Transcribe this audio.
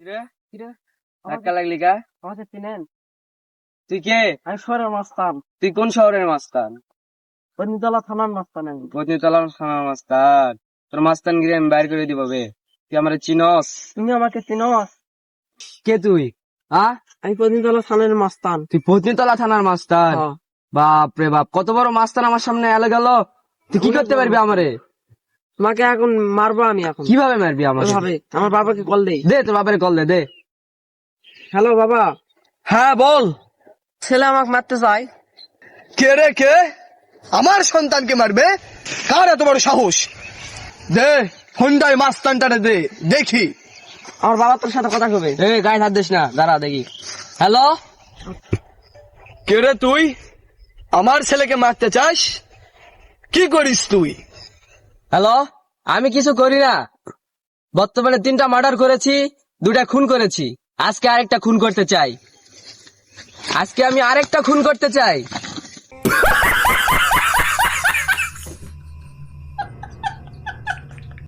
কিরে? কিরে? ধাক্কা লাগলি কা? আমাকে চিনেন তুই কে? আমি শহরের মাস্তান। তুই কোন শহরের মাস্তান? বনিতলা থানার মাস্তান আমি। বদনিতলা থানার মাস্তান। তোর মাস্তান গিরে আমি বাইর করে দিব বে। তুই আমার চিনস। তুমি আমাকে চিনো কে তুই? আ? আমি থানার মাস্তান। তুই বদনিতলা থানার মাস্তান। বাপ রে বাপ কত বড় মাস্তান আমার সামনে এলে গেল। তুই কি করতে পারবি আমারে? তোমাকে এখন মারবো আমি এখন। কীভাবে মারবি আমাকে? ভাবে আমার বাবাকে কল দেই। দে তোর বাপের কল দে দে। হ্যালো বাবা। হ্যাঁ বল। ছেলে আমাকে মারতে চায় কে রে কে? আমার সন্তানকে মারবে? কার এত বড় সাহস? দে ফোনটাই মাস্তানটারে দে দেখি। আমার বাবা তোর সাথে কথা কবে এ গায়ে হাত দিস না দাঁড়া দেখি। হ্যালো? কে রে তুই? আমার ছেলেকে মারতে চাস? কি করিস তুই? হ্যালো? আমি কিছু করি না। বর্তমানে তিনটা মার্ডার করেছি দুটা খুন করেছি। আজকে আরেকটা খুন করতে চাই। আজকে আমি আরেকটা খুন করতে চাই।